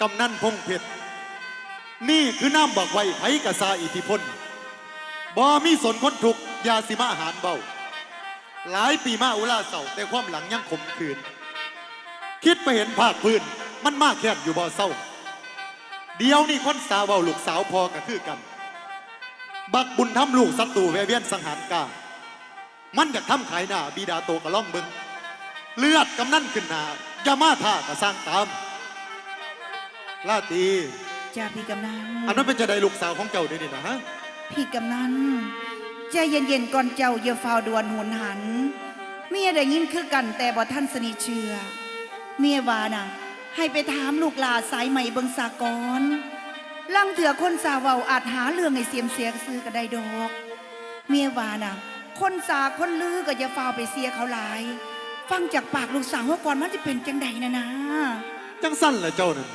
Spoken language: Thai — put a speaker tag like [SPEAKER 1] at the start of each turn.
[SPEAKER 1] กำนันพงเพชรนี่คือน้ำบักไว้ไผกะซาอิทธิพลบ่มีสนคนทุกยาสิมาอาหารเบา หลายปีมาอุลาเศร้าแต่ความหลังยังขมขืน คิดไปเห็นภาคพื้นมันมากแค่อยู่บ่เศร้า เดียวนี่คนสาวเบาลูกสาวพอก็คือกัน บักบุญทำลูกศัตรูแวเวียนสังหารกา มันอยากทำขายหน้าบีดาโตกระล่องเบิงเลือดกำนั่นขึ้นหนาอย่ามาท่ากระสร้างตาม ลาตรี
[SPEAKER 2] จ้าพี่กำนัน
[SPEAKER 1] อันนั้นเป็นจะได้ลูกสาวของเจ้าเดี๋ยวนี่นะฮะ
[SPEAKER 2] พี่กำนันใจเย็นๆก่อนเจ้าอย่าฟาวดวนหุนหัน เมียได้ยินคือกันแต่บ่ท่านสนิทเชื่อ เมียว่าน่ะ ให้ไปถามลูกหลาสายใหม่เบิงสากรลังเถื่อคนสาวเว้าอาจหาเรื่องให้เสียมเสียซื้อก็ได้ดอก เมียว่าน่ะ คนสาคนลือก็อย่าฟาวไปเสียเขาหลาย ฟังจากปากลูกสาวว่าก่อนมันจะเป็นจังใดนะนะ
[SPEAKER 1] จังสั้นแหละเจ้านั่น